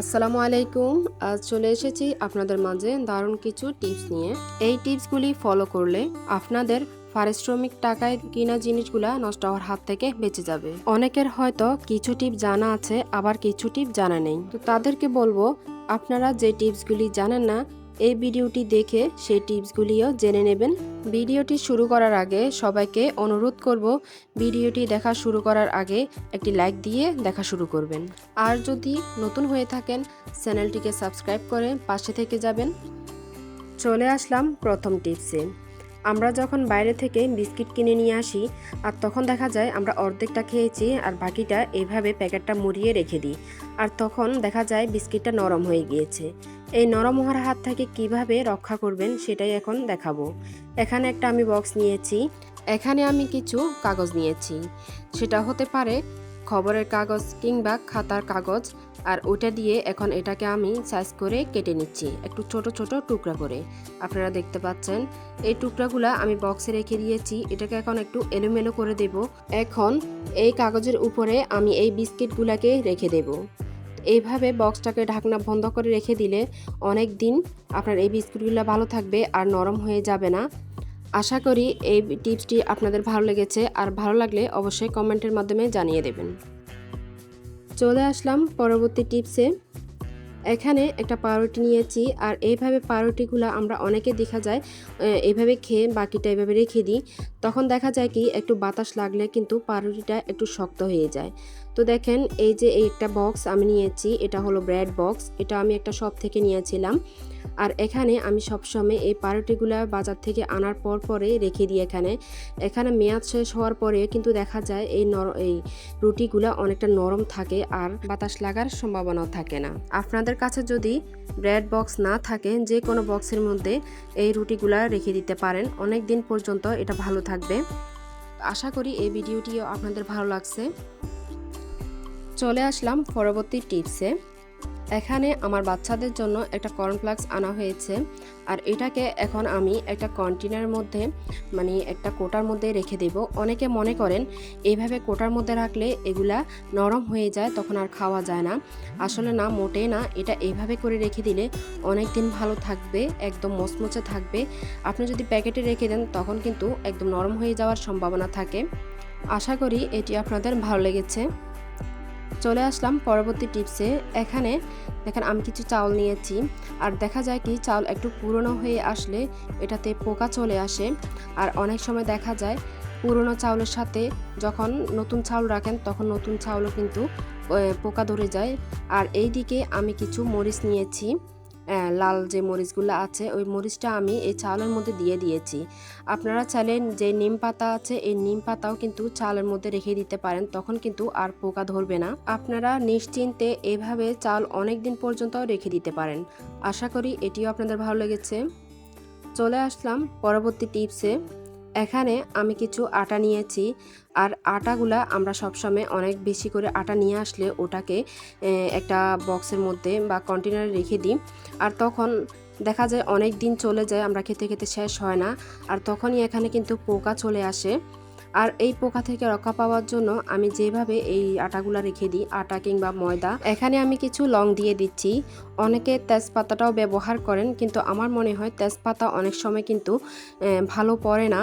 আসসালামু আলাইকুম। আজ চলে এসেছি আপনাদের মাঝে দারুণ কিছু টিপস নিয়ে। এই টিপসগুলি ফলো করলে আপনাদের পারিশ্রমিক টাকায় কিনা জিনিসগুলা নষ্ট হওয়ার হাত থেকে বেঁচে যাবে। অনেকের হয়তো কিছু টিপ জানা আছে, আবার কিছু টিপ জানা নেই। তো তাদেরকে বলব, আপনারা যে টিপসগুলি জানেন না এই ভিডিওটি দেখে সেই টিপসগুলিও জেনে নেবেন। ভিডিওটি শুরু করার আগে সবাইকে অনুরোধ করব, ভিডিওটি দেখা শুরু করার আগে একটি লাইক দিয়ে দেখা শুরু করবেন। আর যদি নতুন হয়ে থাকেন, চ্যানেলটিকে সাবস্ক্রাইব করে পাশে থেকে যাবেন। চলে আসলাম প্রথম টিপসে। আমরা যখন বাইরে থেকে বিস্কিট কিনে নিয়ে আসি, আর তখন দেখা যায় আমরা অর্ধেকটা খেয়েছি আর বাকিটা এইভাবে প্যাকেটটা মুড়িয়ে রেখে দিই। আর তখন দেখা যায় বিস্কিটটা নরম হয়ে গিয়েছে। এই নরম হওয়ার হাত থেকে কীভাবে রক্ষা করবেন সেটাই এখন দেখাবো। এখানে একটা আমি বক্স নিয়েছি। এখানে আমি কিছু কাগজ নিয়েছি। সেটা হতে পারে খবরের কাগজ কিংবা খাতার কাগজ, আর ওটা দিয়ে এখন এটাকে আমি সাইজ করে কেটে নিচ্ছি, একটু ছোট ছোট টুকরা করে। আপনারা দেখতে পাচ্ছেন, এই টুকরাগুলো আমি বক্সে রেখে দিয়েছি, এটাকে এখন একটু এলোমেলো করে দেব। এখন এই কাগজের উপরে আমি এই বিস্কিটগুলোকে রেখে দেব। এইভাবে বক্সটাকে ঢাকনা বন্ধ করে রেখে দিলে অনেক দিন আপনার এই বিস্কুটগুলো ভালো থাকবে আর নরম হয়ে যাবে না। আশা করি এই টিপসটি আপনাদের ভালো লেগেছে। আর ভালো লাগলে অবশ্যই কমেন্টের মাধ্যমে জানিয়ে দেবেন। চলে আসলাম পরবর্তী টিপসে। এখানে একটা পাউরুটি নিয়েছি। আর এইভাবে পাউরুটিগুলো আমরা অনেকে দেখা যায় এইভাবে খেয়ে বাকিটা এইভাবে রেখে দিই। তখন দেখা যায় কি একটু বাতাস লাগলে কিন্তু পাউরুটিটা একটু শক্ত হয়ে যায়। তো দেখেন, এই যে একটা বক্স আমি নিয়েছি, এটা হলো ব্রেড বক্স এটা আমি একটা শপ থেকে নিয়েছিলাম। আর এখানে আমি সবসময় এই পাউরুটিগুলো বাজার থেকে আনার পর পরে রেখে দিই এখানে। এখানে মেয়াদ শেষ হওয়ার পরে কিন্তু দেখা যায় এই নর, এই রুটিগুলো অনেকটা নরম থাকে আর বাতাস লাগার সম্ভাবনাও থাকে না। আপনাদের কাছে যদি ব্রেড বক্স না থাকে, যে কোনো বক্সের মধ্যে এই রুটিগুলো রেখে দিতে পারেন। অনেক দিন পর্যন্ত এটা ভালো থাকবে। আশা করি এই ভিডিওটিও আপনাদের ভালো লাগছে। চলে আসলাম পরবর্তী টিপসে। এখানে আমার বাচ্চাদের জন্য একটা কর্নফ্লাক্স আনা হয়েছে। আর এটাকে এখন আমি একটা কন্টেনারের মধ্যে মানে একটা কোটার মধ্যে রেখে দেব। অনেকে মনে করেন, এইভাবে কোটার মধ্যে রাখলে এগুলা নরম হয়ে যায়, তখন আর খাওয়া যায় না। আসলে না মোটে না। এটা এইভাবে করে রেখে দিলে অনেক দিন ভালো থাকবে, একদম মচমচে থাকবে। আপনি যদি প্যাকেটে রেখে দেন, তখন কিন্তু একদম নরম হয়ে যাওয়ার সম্ভাবনা থাকে। আশা করি এটি আপনাদের ভালো লেগেছে। চলে আসলাম পরবর্তী টিপসে। এখানে দেখেন আমি কিছু চাউল নিয়েছি। আর দেখা যায় কি, চাউল একটু পুরনো হয়ে আসলে এটাতে পোকা চলে আসে। আর অনেক সময় দেখা যায়, পুরনো চাউলের সাথে যখন নতুন চাউল রাখেন, তখন নতুন চাউলও কিন্তু পোকা ধরে যায়। আর এই দিকে আমি কিছু মরিচ নিয়েছি। লাল যে মরিচগুলো আছে, ওই মরিচটা আমি এই চালের মধ্যে দিয়ে দিয়েছি। আপনারা চাইলে যে নিম পাতা আছে, এই নিম পাতাও কিন্তু চালের মধ্যে রেখে দিতে পারেন, তখন কিন্তু আর পোকা ধরবে না। আপনারা নিশ্চিন্তে এভাবে চাল অনেক দিন পর্যন্ত রেখে দিতে পারেন। আশা করি এটিও আপনাদের ভালো লেগেছে। চলে আসলাম পরবর্তী টিপসে। এখানে আমি কিছু আটা নিয়েছি আর আটাগুলা আমরা সবসময় অনেক বেশি করে আটা নিয়ে আসলে ওটাকে একটা বক্সের মধ্যে বা কন্টেনারে রেখে দিই। আর তখন দেখা যায় অনেক দিন চলে যায়, আমরা খেতে খেতে শেষ হয় না। আর তখনই এখানে কিন্তু পোকা চলে আসে। আর এই পোকা থেকে রক্ষা পাওয়ার জন্য আমি যেভাবে এই আটাগুলো রেখে দিই, আটা কিংবা ময়দা, এখানে আমি কিছু লং দিয়ে দিচ্ছি। অনেকে তেজপাতাটাও ব্যবহার করেন, কিন্তু আমার মনে হয় তেজপাতা অনেক সময় কিন্তু ভালো পড়ে না।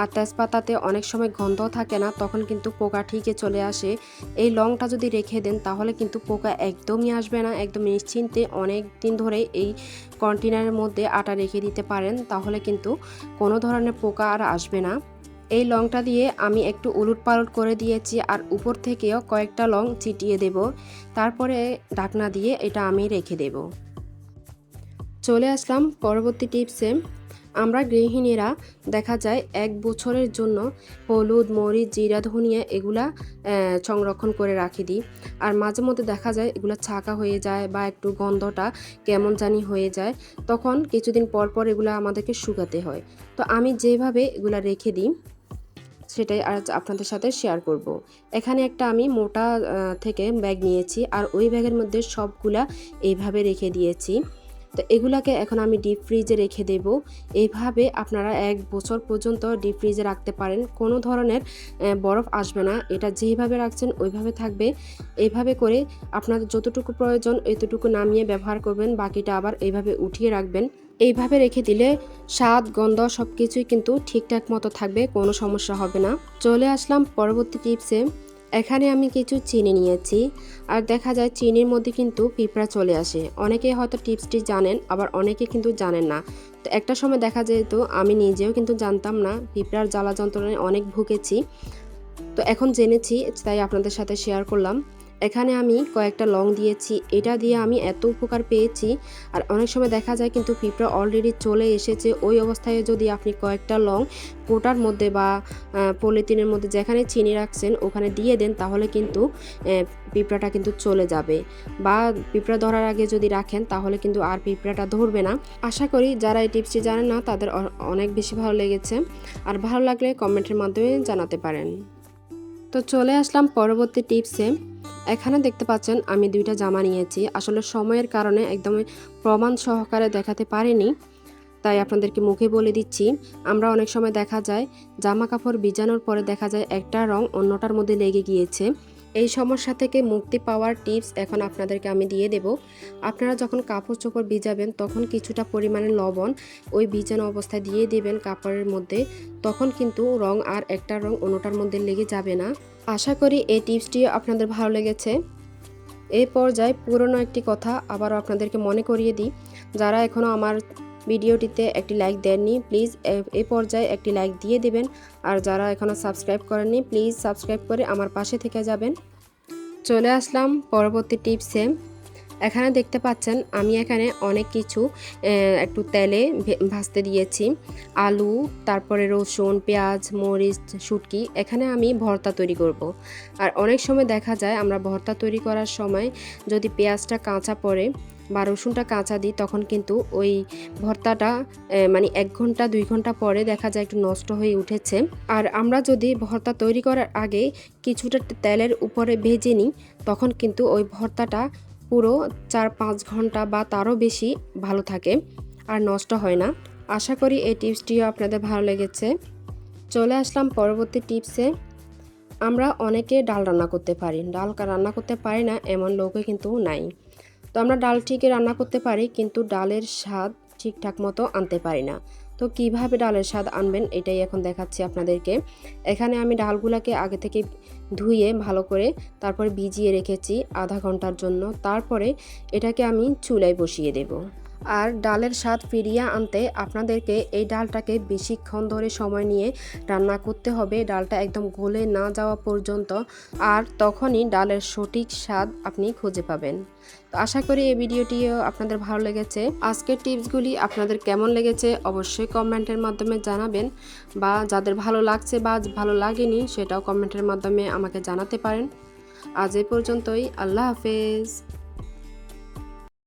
আর তেজপাতাতে অনেক সময় গন্ধ থাকে না, তখন কিন্তু পোকা ঠিকই চলে আসে। এই লংটা যদি রেখে দেন, তাহলে কিন্তু পোকা একদমই আসবে না, একদম নিশ্চিন্তে অনেক দিন ধরে এই কন্টেনারের মধ্যে আটা রেখে দিতে পারেন, তাহলে কিন্তু কোনো ধরনের পোকা আর আসবে না। এই লংটা দিয়ে আমি একটু উলুট পালট করে দিয়েছি আর উপর থেকেও কয়েকটা লং চিটিয়ে দেব। তারপরে ঢাকনা দিয়ে এটা আমি রেখে দেব। চলে আসলাম পরবর্তী টিপসে। আমরা গৃহিণীরা দেখা যায় এক বছরের জন্য হলুদ, মরিচ, জিরা, ধনিয়া এগুলা সংরক্ষণ করে রাখি দিই। আর মাঝে মধ্যে দেখা যায় এগুলো ছাকা হয়ে যায় বা একটু গন্ধটা কেমন জানি হয়ে যায়। তখন কিছুদিন পর পর এগুলো আমাদেরকে শুকাতে হয়। তো আমি যেভাবে এগুলা রেখে দিই সেটাই আজ আপনাদের সাথে শেয়ার করব। এখানে একটা আমি মোটা থেকে ব্যাগ নিয়েছি আর ওই ব্যাগের মধ্যে সবগুলা এইভাবে রেখে দিয়েছি। তো এগুলাকে এখন আমি ডিপ ফ্রিজে রেখে দেব। এইভাবে আপনারা এক বছর পর্যন্ত ডিপ ফ্রিজে রাখতে পারেন। কোনো ধরনের বরফ আসবে না। এটা যেইভাবে রাখছেন ওইভাবে থাকবে। এইভাবে করে আপনাদের যতটুকু প্রয়োজন এতটুকু নামিয়ে ব্যবহার করবেন। বাকিটা আবার এইভাবে উঠিয়ে রাখবেন। এইভাবে রেখে দিলে স্বাদ, গন্ধ সব কিছুই কিন্তু ঠিকঠাক মতো থাকবে, কোনো সমস্যা হবে না। চলে আসলাম পরবর্তী টিপসে। এখানে আমি কিছু চিনি নিয়েছি আর দেখা যায় চিনির মধ্যে কিন্তু পিঁপড়া চলে আসে। অনেকে হয়তো টিপসটি জানেন, আবার অনেকে কিন্তু জানেন না। তো একটা সময় দেখা যেত, আমি নিজেও কিন্তু জানতাম না, পিঁপড়ার জ্বালা যন্ত্রণায় অনেক ভুগেছি। তো এখন জেনেছি, তাই আপনাদের সাথে শেয়ার করলাম। এখানে আমি কয়েকটা লং দিয়েছি। এটা দিয়ে আমি এত উপকার পেয়েছি। আর অনেক সময় দেখা যায় কিন্তু পিঁপড়া অলরেডি চলে এসেছে। ওই অবস্থায় যদি আপনি কয়েকটা লং কোটার মধ্যে বা পলিথিনের মধ্যে যেখানে চিনি রাখছেন, ওখানে দিয়ে দেন, তাহলে কিন্তু পিঁপড়াটা কিন্তু চলে যাবে। বা পিঁপড়া ধরার আগে যদি রাখেন, তাহলে কিন্তু আর পিঁপড়াটা ধরবে না। আশা করি যারা এই টিপসটি জানেন না, তাদের অনেক বেশি ভালো লেগেছে। আর ভালো লাগলে কমেন্টের মাধ্যমে জানাতে পারেন। তো চলে আসলাম পরবর্তী টিপসে। এখানে দেখতে পাচ্ছেন, আমি দুইটা জামা নিয়েছি। আসলে সময়ের কারণে একদমই প্রমাণ সহকারে দেখাতে পারিনি, তাই আপনাদেরকে মুখে বলে দিচ্ছি। আমরা অনেক সময় দেখা যায় জামা কাপড় বিজানোর পরে দেখা যায় একটা রং অন্যটার মধ্যে লেগে গিয়েছে। এই সমস্যা থেকে মুক্তি পাওয়ার টিপস এখন আপনাদেরকে আমি দিয়ে দেব। আপনারা যখন কাপড় চোপড় ভিজাবেন, তখন কিছুটা পরিমাণে লবণ ওই ভিজানো অবস্থায় দিয়ে দেবেন কাপড়ের মধ্যে। তখন কিন্তু রং আর একটা রং অন্যটার মধ্যে লেগে যাবে না। আশা করি এই টিপসটি আপনাদের ভালো লেগেছে। এই পর্যায়ে পুরনো একটি কথা আবারও আপনাদেরকে মনে করিয়ে দিই। যারা এখনও আমার ভিডিওটিতে একটি লাইক দেননি, প্লিজ এ পর্যায়ে একটি লাইক দিয়ে দেবেন। আর যারা এখনও সাবস্ক্রাইব করেননি, প্লিজ সাবস্ক্রাইব করে আমার পাশে থেকে যাবেন। চলে আসলাম পরবর্তী টিপসে। এখানে দেখতে পাচ্ছেন, আমি এখানে অনেক কিছু একটু তেলে ভাজতে দিয়েছি আলু, তারপরে রসুন, পেঁয়াজ, মরিচ, শুটকি, এখানে আমি ভর্তা তৈরি করব। আর অনেক সময় দেখা যায়, আমরা ভর্তা তৈরি করার সময় যদি পেঁয়াজটা কাঁচা পড়ে বা রসুনটা কাঁচা দিই, তখন কিন্তু ওই ভর্তাটা মানে এক ঘণ্টা, দুই ঘণ্টা পরে দেখা যায় একটু নষ্ট হয়ে উঠেছে আর আমরা যদি ভর্তা তৈরি করার আগে কিছুটা তেলের উপরে ভেজে নিই, তখন কিন্তু ওই ভর্তাটা পুরো চার পাঁচ ঘণ্টা বা তারও বেশি ভালো থাকে আর নষ্ট হয় না। আশা করি এই টিপসটিও আপনাদের ভালো লেগেছে। চলে আসলাম পরবর্তী টিপসে। আমরা অনেকে ডাল রান্না করতে পারি, ডাল রান্না করতে পারি না এমন লোকে কিন্তু নাই। তো আমরা ডাল ঠিকই রান্না করতে পারি, কিন্তু ডালের স্বাদ ঠিকঠাক মতো আনতে পারি না। তো কীভাবে ডালের স্বাদ আনবেন এটাই এখন দেখাচ্ছি আপনাদেরকে। এখানে আমি ডালগুলাকে আগে থেকে ধুয়ে ভালো করে তারপরে ভিজিয়ে রেখেছি আধা ঘণ্টার জন্য। তারপরে এটাকে আমি চুলায় বসিয়ে দেব। আর ডালের স্বাদ ফিরিয়ে আনতে আপনাদেরকে এই ডালটাকে বেশিক্ষণ ধরে সময় নিয়ে রান্না করতে হবে। ডালটা একদম গলে না যাওয়া পর্যন্ত আর তখনই ডালের সঠিক স্বাদ আপনি খুঁজে পাবেন। তো আশা করি এই ভিডিওটিও আপনাদের ভালো লেগেছে। আজকের টিপসগুলি আপনাদের কেমন লেগেছে অবশ্যই কমেন্টের মাধ্যমে জানাবেন বা যাদের ভালো লাগছে বা ভালো লাগেনি সেটাও কমেন্টের মাধ্যমে আমাকে জানাতে পারেন। আজ এই পর্যন্তই, আল্লাহ হাফেজ।